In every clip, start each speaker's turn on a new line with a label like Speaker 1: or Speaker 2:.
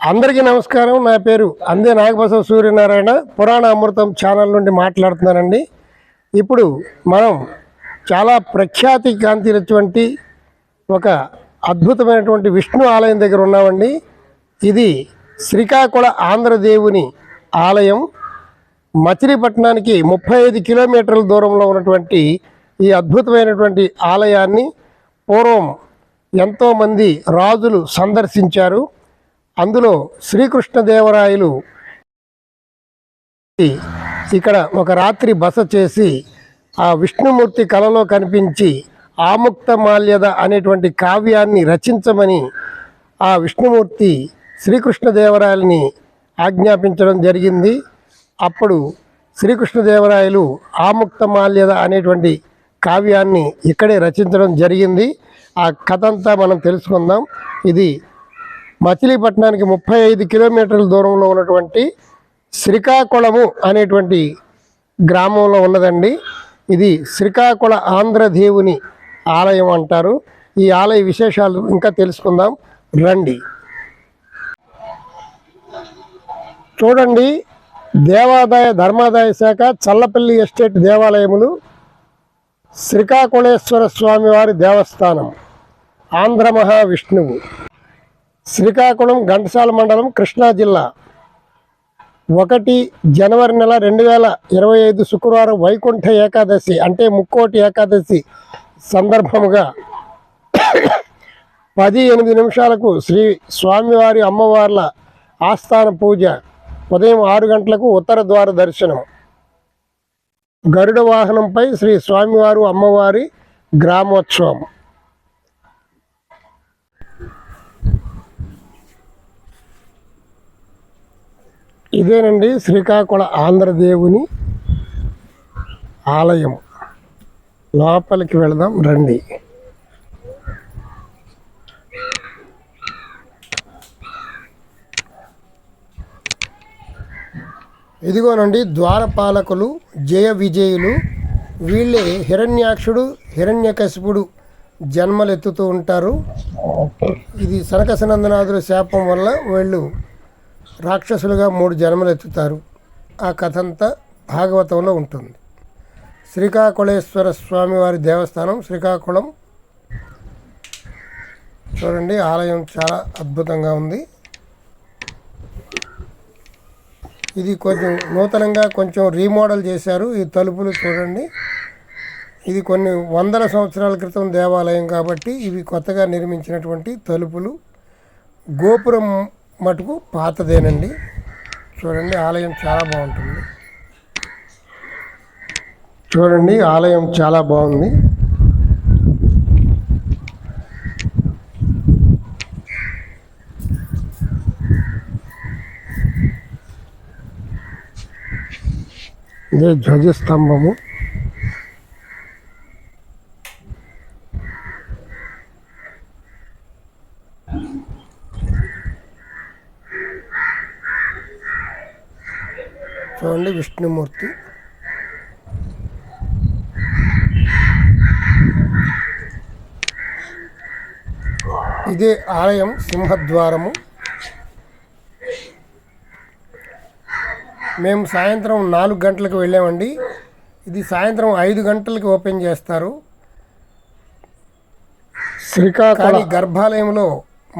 Speaker 1: అందరికీ నమస్కారం. నా పేరు అందే నాగబసవ సూర్యనారాయణ. పురాణ అమృతం ఛానల్ నుండి మాట్లాడుతున్నానండి. ఇప్పుడు మనం చాలా ప్రఖ్యాతి గాంచినటువంటి ఒక అద్భుతమైనటువంటి విష్ణు ఆలయం దగ్గర ఉన్నామండి. ఇది శ్రీకాకుళ ఆంధ్రదేవుని ఆలయం. మచిలీపట్నానికి ముప్పై ఐదు కిలోమీటర్ల దూరంలో ఉన్నటువంటి ఈ అద్భుతమైనటువంటి ఆలయాన్ని పూర్వం ఎంతోమంది రాజులు సందర్శించారు. అందులో శ్రీకృష్ణదేవరాయలు ఇక్కడ ఒక రాత్రి బస చేసి ఆ విష్ణుమూర్తి కళలో కనిపించి ఆముక్త మాల్యద అనేటువంటి కావ్యాన్ని రచించమని ఆ విష్ణుమూర్తి శ్రీకృష్ణదేవరాయలని ఆజ్ఞాపించడం జరిగింది. అప్పుడు శ్రీకృష్ణదేవరాయలు ఆముక్త మాల్యద అనేటువంటి కావ్యాన్ని ఇక్కడే రచించడం జరిగింది. ఆ కథ అంతా మనం తెలుసుకుందాం. ఇది మచిలీపట్నానికి ముప్పై ఐదు కిలోమీటర్ల దూరంలో ఉన్నటువంటి శ్రీకాకుళము అనేటువంటి గ్రామంలో ఉన్నదండి. ఇది శ్రీకాకుళ ఆంధ్రదేవుని ఆలయం అంటారు. ఈ ఆలయ విశేషాలు ఇంకా తెలుసుకుందాం. రండి. చూడండి. దేవాదాయ ధర్మాదాయ శాఖ చల్లపల్లి ఎస్టేట్ దేవాలయములు శ్రీకాకుళేశ్వర స్వామివారి దేవస్థానం ఆంధ్ర మహావిష్ణువు. శ్రీకాకుళం ఘంటసాల మండలం కృష్ణా జిల్లా. ఒకటి జనవరి నెల రెండు వేల ఇరవై ఐదు శుక్రవారం వైకుంఠ ఏకాదశి అంటే ముక్కోటి ఏకాదశి సందర్భముగా పది ఎనిమిది నిమిషాలకు శ్రీ స్వామివారి అమ్మవార్ల ఆస్థాన పూజ ఉదయం ఆరు గంటలకు ఉత్తర ద్వార దర్శనం. గరుడ వాహనంపై శ్రీ స్వామివారు అమ్మవారి గ్రామోత్సవం. ఇదేనండి శ్రీకాకుళ ఆంధ్రదేవుని ఆలయం. లోపలికి వెళదాం రండి. ఇదిగోనండి ద్వారపాలకులు జయ విజయులు వీళ్ళే హిరణ్యాక్షుడు హిరణ్యకశిపుడు జన్మలెత్తుతూ ఉంటారు. ఇది సనకసనందనాథుల శాపం వల్ల వీళ్ళు రాక్షసులుగా మూడు జన్మలు ఎత్తుతారు ఆ కథ అంతా భాగవతంలో ఉంటుంది. శ్రీకాకుళేశ్వర స్వామివారి దేవస్థానం శ్రీకాకుళం. చూడండి ఆలయం చాలా అద్భుతంగా ఉంది. ఇది కొంచెం నూతనంగా కొంచెం రీమోడల్ చేశారు ఈ తలుపులు చూడండి. ఇది కొన్ని వందల సంవత్సరాల క్రితం దేవాలయం కాబట్టి ఇవి కొత్తగా నిర్మించినటువంటి తలుపులు. గోపురం మటుకు పాతదేనండి. చూడండి ఆలయం చాలా బాగుంటుంది. చూడండి ఆలయం చాలా బాగుంది. ఇదే ధ్వజస్తంభము. చూడండి విష్ణుమూర్తి. ఇదే ఆలయం సింహద్వారము. మేము సాయంత్రం నాలుగు గంటలకు వెళ్ళామండి. ఇది సాయంత్రం ఐదు గంటలకి ఓపెన్ చేస్తారు. శ్రీకాకుళ. గర్భాలయంలో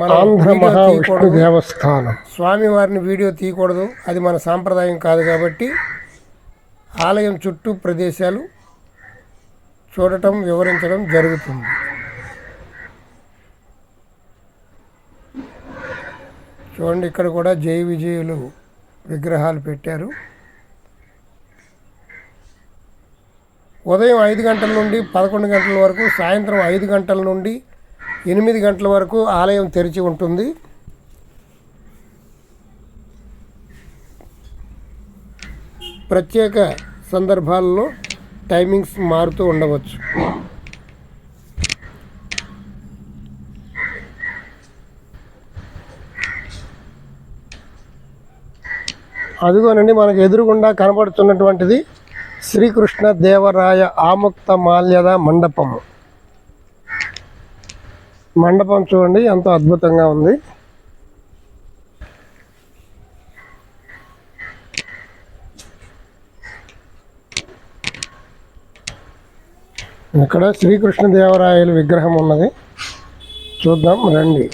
Speaker 2: ఆంధ్ర మహావిష్ణు. దేవస్థానం.
Speaker 1: స్వామివారిని వీడియో తీయకూడదు. అది మన సాంప్రదాయం కాదు కాబట్టి ఆలయం చుట్టూ ప్రదేశాలు చూడటం వివరించడం జరుగుతుంది. చూడండి ఇక్కడ కూడా జై విజయులు విగ్రహాలు పెట్టారు. ఉదయం ఐదు గంటల నుండి పదకొండు గంటల వరకు సాయంత్రం ఐదు గంటల నుండి ఎనిమిది గంటల వరకు ఆలయం తెరిచి ఉంటుంది. ప్రత్యేక సందర్భాల్లో టైమింగ్స్ మారుతూ ఉండవచ్చు. అదిగోనండి మనకు ఎదురుగుండా కనబడుతున్నటువంటిది శ్రీకృష్ణ దేవరాయ ఆముక్త మాల్యద మండపము. మండపం చూడండి ఎంతో అద్భుతంగా ఉంది. ఇక్కడ శ్రీకృష్ణదేవరాయల విగ్రహం ఉన్నది. చూద్దాం రండి.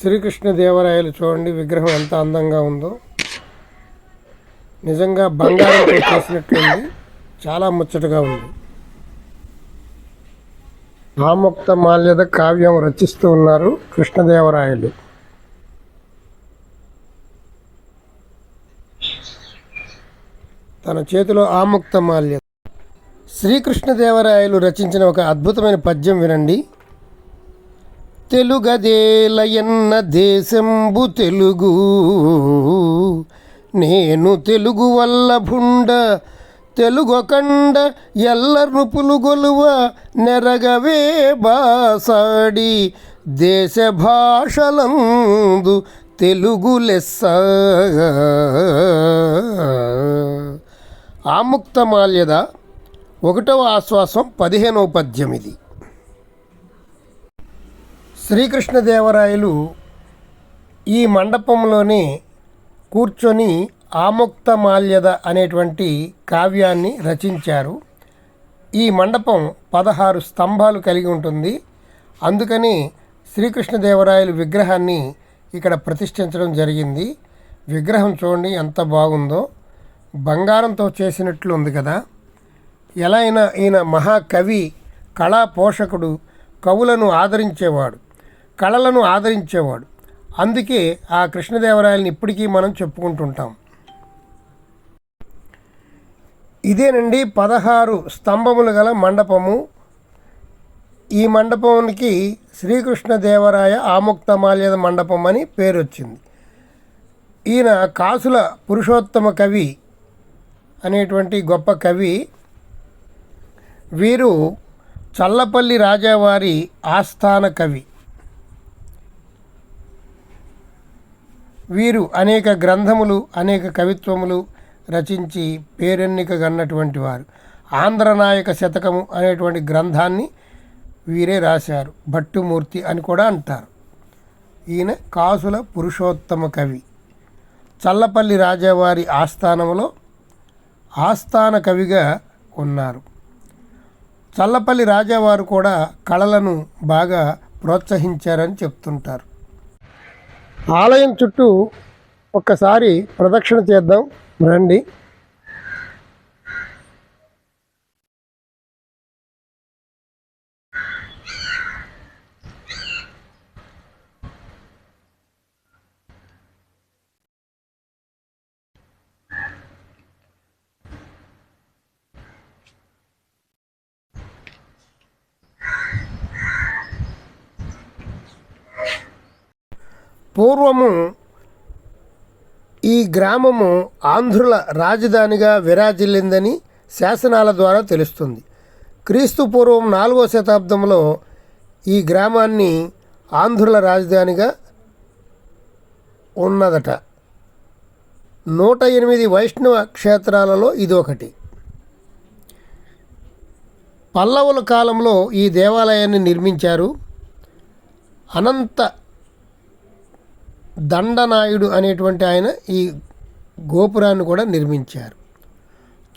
Speaker 1: శ్రీకృష్ణదేవరాయలు చూడండి విగ్రహం ఎంత అందంగా ఉందో. నిజంగా బంగారం చేసినట్లుంది చాలా ముచ్చటగా ఉంది. ఆముక్త మాల్యద కావ్యం రచిస్తూ ఉన్నారు కృష్ణదేవరాయలు. తన చేతిలో ఆముక్త మాల్య శ్రీకృష్ణదేవరాయలు రచించిన ఒక అద్భుతమైన పద్యం వినండి. తెలుగదేలయన్న దేశంబు తెలుగు నేను తెలుగు వల్ల భుండ తెలుగొకండ ఎల్ల నృపులు గొలువ నెరగవే బాసాడి. దేశ భాషలందు తెలుగు లెస్స. ఆముక్తమాల్యద ఒకటవ ఆశ్వాసం పదిహేనవ పద్యం ఇది శ్రీకృష్ణదేవరాయలు ఈ మండపంలోనే కూర్చొని ఆముక్తమాల్యద అనేటువంటి కావ్యాన్ని రచించారు. ఈ మండపం పదహారు స్తంభాలు కలిగి ఉంటుంది. అందుకని శ్రీకృష్ణదేవరాయలు విగ్రహాన్ని ఇక్కడ ప్రతిష్ఠించడం జరిగింది. విగ్రహం చూడండి ఎంత బాగుందో. బంగారంతో చేసినట్లు ఉంది కదా. ఎలా అయినా ఈయన మహాకవి కళా పోషకుడు కవులను ఆదరించేవాడు కళలను ఆదరించేవాడు. అందుకే ఆ కృష్ణదేవరాయలను ఇప్పటికీ మనం చెప్పుకుంటుంటాం. ఇదేనండి పదహారు స్తంభములు గల మండపము. ఈ మండపానికి శ్రీకృష్ణదేవరాయ ఆముక్తమాల్యద మండపం అని పేరు వచ్చింది ఈయన కాసుల పురుషోత్తమ కవి అనేటువంటి గొప్ప కవి. వీరు చల్లపల్లి రాజావారి ఆస్థాన కవి. వీరు అనేక గ్రంథములు అనేక కవిత్వములు రచించి పేరెన్నికగన్నటువంటి వారు. ఆంధ్రనాయక శతకము అనేటువంటి గ్రంథాన్ని వీరే రాశారు. భట్టుమూర్తి అని కూడా అంటారు. ఈయన కాసుల పురుషోత్తమ కవి. చల్లపల్లి రాజావారి ఆస్థానంలో ఆస్థాన కవిగా ఉన్నారు. చల్లపల్లి రాజావారు కూడా కళలను బాగా ప్రోత్సహించారని చెప్తుంటారు. ఆలయం చుట్టూ ఒక్కసారి ప్రదక్షిణ చేద్దాం. రండి పూర్వము ఈ గ్రామము ఆంధ్రుల రాజధానిగా విరాజిల్లిందని శాసనాల ద్వారా తెలుస్తుంది. క్రీస్తు పూర్వం నాలుగో శతాబ్దంలో ఈ గ్రామాన్ని ఆంధ్రుల రాజధానిగా ఉన్నదట. నూట ఎనిమిది వైష్ణవ క్షేత్రాలలో ఇది ఒకటి పల్లవుల కాలంలో ఈ దేవాలయాన్ని నిర్మించారు అనంత దండనాయుడు అనేటువంటి ఆయన ఈ గోపురాన్ని కూడా నిర్మించారు.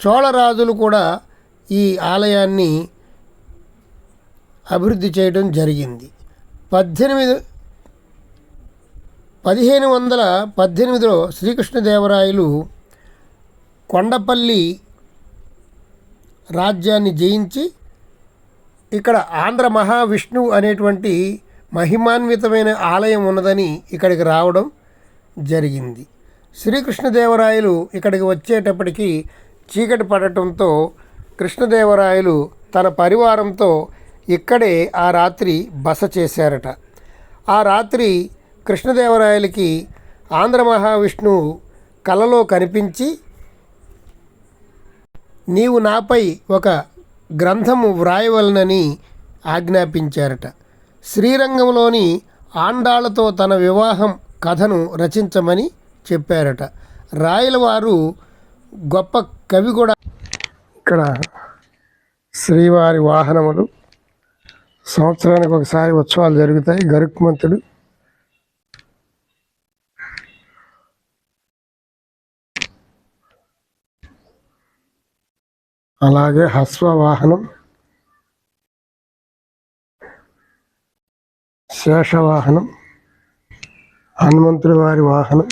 Speaker 1: చోళరాజులు కూడా ఈ ఆలయాన్ని అభివృద్ధి చేయడం జరిగింది. పద్దెనిమిది పదిహేను వందల పద్దెనిమిదిలో శ్రీకృష్ణదేవరాయలు కొండపల్లి రాజ్యాన్ని జయించి ఇక్కడ ఆంధ్ర మహావిష్ణువు అనేటువంటి మహిమాన్వితమైన ఆలయం ఉన్నదని ఇక్కడికి రావడం జరిగింది. శ్రీకృష్ణదేవరాయలు ఇక్కడికి వచ్చేటప్పటికి చీకటి పడటంతో కృష్ణదేవరాయలు తన పరివారంతో ఇక్కడే ఆ రాత్రి బస చేశారట. ఆ రాత్రి కృష్ణదేవరాయలకి ఆంధ్ర మహావిష్ణువు కలలో కనిపించి నీవు నాపై ఒక గ్రంథము వ్రాయవలనని ఆజ్ఞాపించారట. శ్రీరంగంలోని ఆండాళ్ళతో తన వివాహం కథను రచించమని చెప్పారట. రాయలవారు గొప్ప కవి కూడా. ఇక్కడ శ్రీవారి వాహనములు సంవత్సరానికి ఒకసారి ఉత్సవాలు జరుగుతాయి. గరుక్మంతుడు అలాగే హస్వ వాహనం శేషవాహనం హనుమంతుడి వారి వాహనం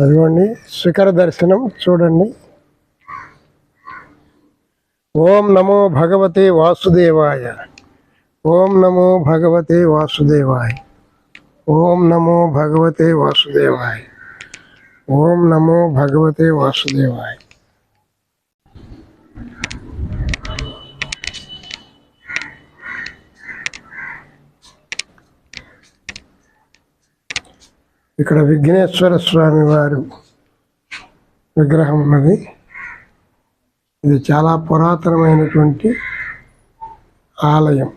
Speaker 1: అదిగోండి శిఖర దర్శనం చూడండి. ఓం నమో భగవతే వాసుదేవాయ. ఓం నమో భగవతే వాసుదేవాయ. ఓం నమో భగవతే వాసుదేవాయ. ఓం నమో భగవతే వాసుదేవాయ. ఇక్కడ విఘ్నేశ్వర స్వామి వారు విగ్రహం ఉన్నది. ఇది చాలా పురాతనమైనటువంటి ఆలయం.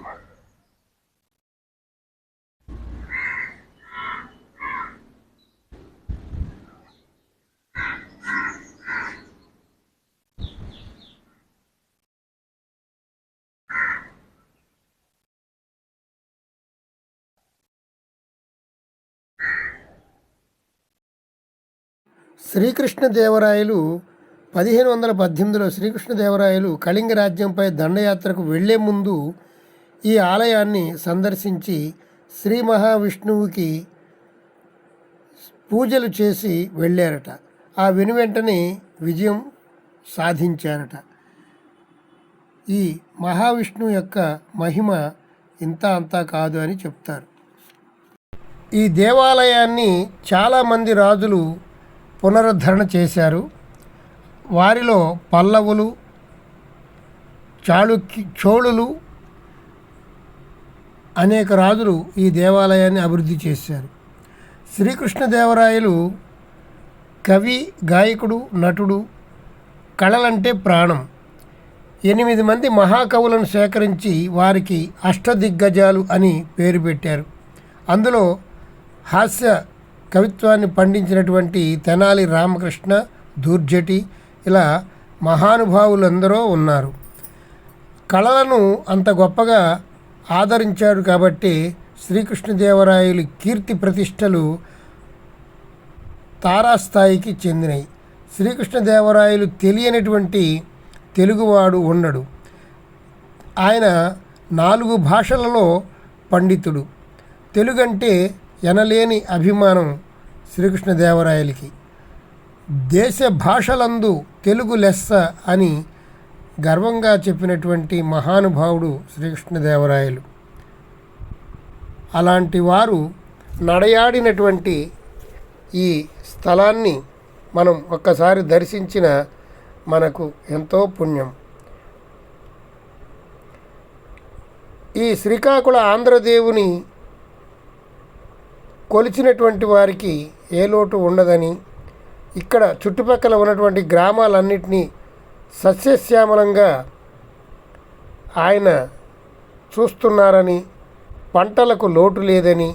Speaker 1: శ్రీకృష్ణదేవరాయలు పదిహేను వందల పద్దెనిమిదిలో శ్రీకృష్ణదేవరాయలు కళింగ రాజ్యంపై దండయాత్రకు వెళ్ళే ముందు ఈ ఆలయాన్ని సందర్శించి శ్రీ మహావిష్ణువుకి పూజలు చేసి వెళ్ళారట. ఆ వెను వెంటనే విజయం సాధించారట. ఈ మహావిష్ణువు యొక్క మహిమ ఇంత అంతా కాదు అని చెప్తారు. ఈ దేవాలయాన్ని చాలామంది రాజులు పునరుద్ధరణ చేశారు. వారిలో పల్లవులు చాళుక్య చోళులు అనేక రాజులు ఈ దేవాలయాన్ని అభివృద్ధి చేశారు. శ్రీకృష్ణదేవరాయలు కవి గాయకుడు నటుడు కళలంటే ప్రాణం. ఎనిమిది మంది మహాకవులను సేకరించి వారికి అష్టదిగ్గజాలు అని పేరు పెట్టారు. అందులో హాస్య కవిత్వాన్ని పండించినటువంటి తెనాలి రామకృష్ణ దూర్జటి ఇలా మహానుభావులందరూ ఉన్నారు. కళలను అంత గొప్పగా ఆదరించారు కాబట్టి శ్రీకృష్ణదేవరాయలు కీర్తి ప్రతిష్టలు తారాస్థాయికి చెందినవి శ్రీకృష్ణదేవరాయలు తెలియనటువంటి తెలుగువాడు ఉండడు. ఆయన నాలుగు భాషలలో పండితుడు. తెలుగంటే ఎనలేని అభిమానం శ్రీకృష్ణదేవరాయలకి. దేశ భాషలందు తెలుగు లెస్స అని గర్వంగా చెప్పినటువంటి మహానుభావుడు శ్రీకృష్ణదేవరాయలు. అలాంటి వారు నడయాడినటువంటి ఈ స్థలాన్ని మనం ఒక్కసారి దర్శించిన మనకు ఎంతో పుణ్యం. ఈ శ్రీకాకుళ ఆంధ్రదేవుని కొలిచినటువంటి వారికి ఏ లోటు ఉండదని ఇక్కడ చుట్టుపక్కల ఉన్నటువంటి గ్రామాలన్నింటినీ సస్యశ్యామలంగా ఆయన చూస్తున్నారని పంటలకు లోటు లేదని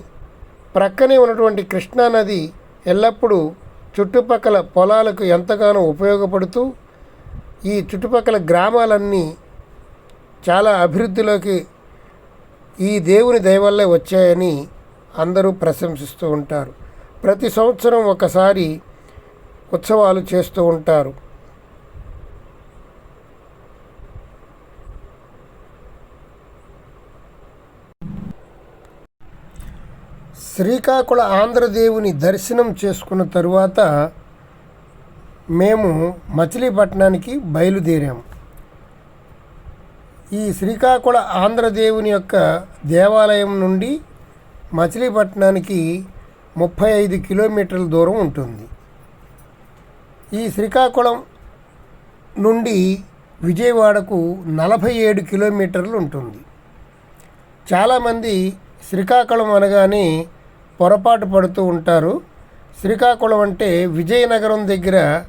Speaker 1: ప్రక్కనే ఉన్నటువంటి కృష్ణానది ఎల్లప్పుడూ చుట్టుపక్కల పొలాలకు ఎంతగానో ఉపయోగపడుతూ ఈ చుట్టుపక్కల గ్రామాలన్నీ చాలా అభివృద్ధిలోకి ఈ దేవుని దయవల్లే వచ్చాయని అందరూ ప్రశంసిస్తూ ఉంటారు. ప్రతి సంవత్సరం ఒకసారి ఉత్సవాలు చేస్తూ ఉంటారు. శ్రీకాకుళ ఆంధ్రదేవుని దర్శనం చేసుకున్న తరువాత మేము మచిలీపట్నానికి బయలుదేరాము. ఈ శ్రీకాకుళ ఆంధ్రదేవుని యొక్క దేవాలయం నుండి మచిలీపట్నానికి ముప్పై ఐదు కిలోమీటర్ల దూరం ఉంటుంది. ఈ శ్రీకాకుళం నుండి విజయవాడకు నలభై ఏడు కిలోమీటర్లు ఉంటుంది. చాలామంది శ్రీకాకుళం అనగానే పొరపాటు పడుతూ ఉంటారు. శ్రీకాకుళం అంటే విజయనగరం దగ్గర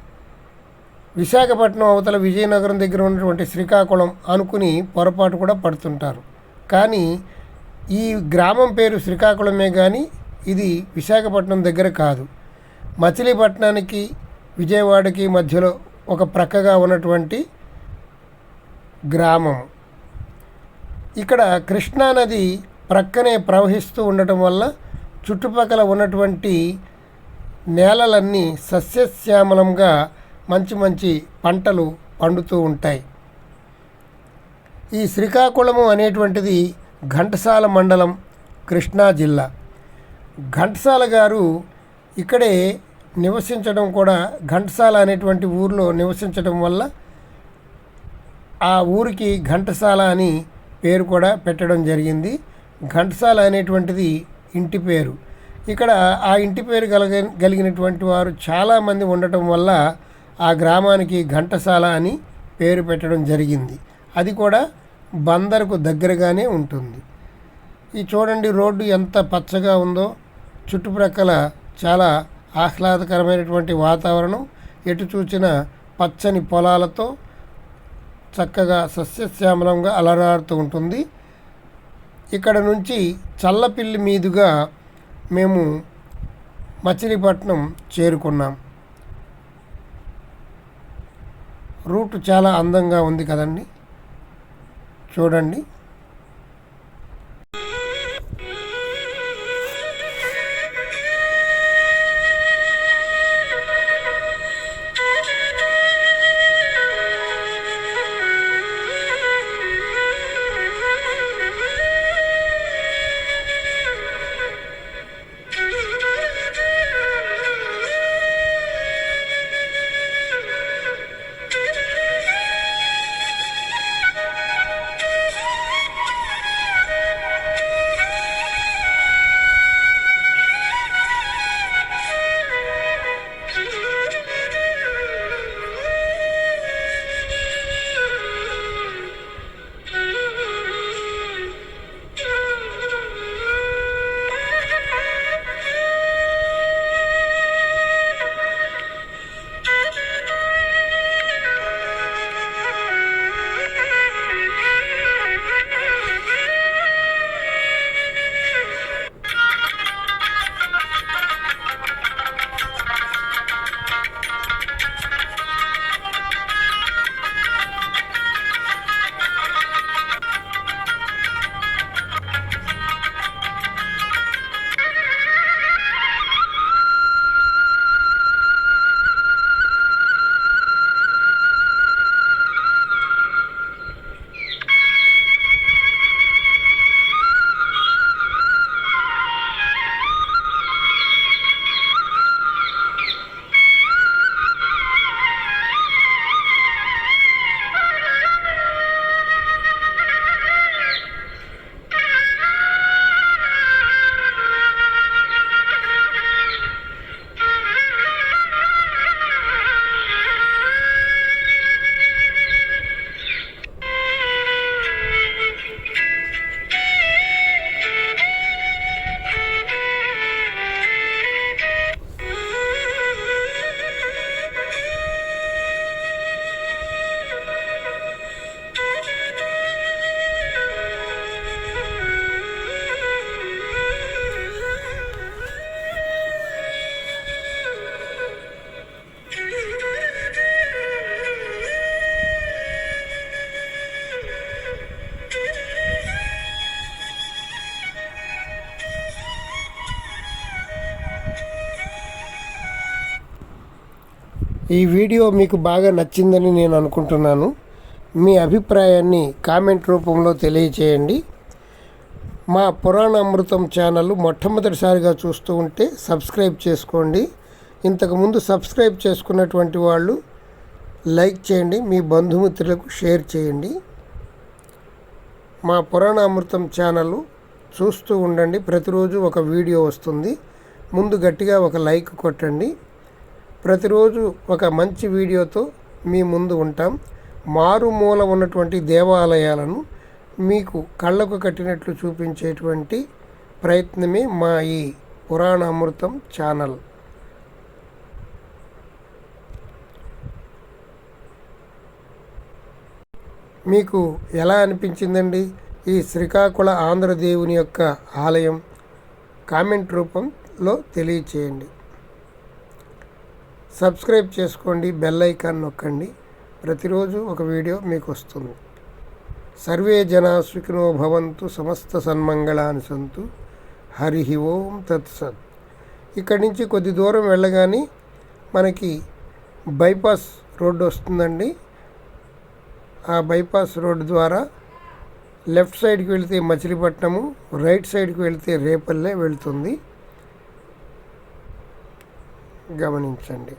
Speaker 1: విశాఖపట్నం అవతల విజయనగరం దగ్గర ఉన్నటువంటి శ్రీకాకుళం అనుకుని పొరపాటు కూడా పడుతుంటారు. కానీ ఈ గ్రామం పేరు శ్రీకాకుళమే కానీ ఇది విశాఖపట్నం దగ్గర కాదు. మచిలీపట్నానికి విజయవాడకి మధ్యలో ఒక ప్రక్కగా ఉన్నటువంటి గ్రామం. ఇక్కడ కృష్ణానది ప్రక్కనే ప్రవహిస్తూ ఉండటం వల్ల చుట్టుపక్కల ఉన్నటువంటి నేలలన్నీ సస్యశ్యామలంగా మంచి మంచి పంటలు పండుతూ ఉంటాయి. ఈ శ్రీకాకుళము అనేటువంటిది ఘంటసాల మండలం కృష్ణా జిల్లా. ఘంటసాల గారు ఇక్కడే నివసించడం కూడా ఘంటసాల అనేటువంటి ఊరిలో నివసించడం వల్ల ఆ ఊరికి ఘంటసాల అని పేరు కూడా పెట్టడం జరిగింది. ఘంటసాల అనేటువంటిది ఇంటి పేరు. ఇక్కడ ఆ ఇంటి పేరు కలగ కలిగినటువంటి వారు చాలామంది ఉండటం వల్ల ఆ గ్రామానికి ఘంటసాల అని పేరు పెట్టడం జరిగింది. అది కూడా బందరుకు దగ్గరగానే ఉంటుంది. ఈ చూడండి రోడ్డు ఎంత పచ్చగా ఉందో. చుట్టుప్రక్కల చాలా ఆహ్లాదకరమైనటువంటి వాతావరణం. ఎటు చూచిన పచ్చని పొలాలతో చక్కగా సస్యశ్యామలంగా అలరారుతూ ఉంటుంది. ఇక్కడ నుంచి చల్లపిల్లి మీదుగా మేము మచిలీపట్నం చేరుకున్నాం. రూట్ చాలా అందంగా ఉంది కదండి. చూడండి. ఈ వీడియో మీకు బాగా నచ్చిందని నేను అనుకుంటున్నాను. మీ అభిప్రాయాన్ని కామెంట్ రూపంలో తెలియచేయండి. మా పురాణ అమృతం ఛానల్ మొట్టమొదటిసారిగా చూస్తూ ఉంటే సబ్స్క్రైబ్ చేసుకోండి. ఇంతకుముందు సబ్స్క్రైబ్ చేసుకున్నటువంటి వాళ్ళు లైక్ చేయండి మీ బంధుమిత్రులకు షేర్ చేయండి. మా పురాణ అమృతం ఛానల్ చూస్తూ ఉండండి. ప్రతిరోజు ఒక వీడియో వస్తుంది. ముందు గట్టిగా ఒక లైక్ కొట్టండి. ప్రతిరోజు ఒక మంచి వీడియోతో మీ ముందు ఉంటాం. మారుమూల ఉన్నటువంటి దేవాలయాలను మీకు కళ్ళకు కట్టినట్లు చూపించేటువంటి ప్రయత్నమే మా ఈ పురాణ అమృతం ఛానల్. మీకు ఎలా అనిపించిందండి? ఈ శ్రీకాకుళ ఆంధ్రదేవుని యొక్క ఆలయం కామెంట్ రూపంలో తెలియచేయండి. సబ్స్క్రైబ్ చేసుకోండి బెల్ ఐకాన్ నొక్కండి. ప్రతిరోజు ఒక వీడియో మీకు వస్తుంది సర్వే జనా సుఖినో భవంతు సమస్త సన్మంగళాన్ని సంతు. హరి ఓం తత్సత్ ఇక్కడి నుంచి కొద్ది దూరం వెళ్ళగానే మనకి బైపాస్ రోడ్డు వస్తుందండి. ఆ బైపాస్ రోడ్డు ద్వారా లెఫ్ట్ సైడ్కి వెళితే మచిలీపట్నము రైట్ సైడ్కి వెళితే రేపల్లె వెళ్తుంది. గమనించండి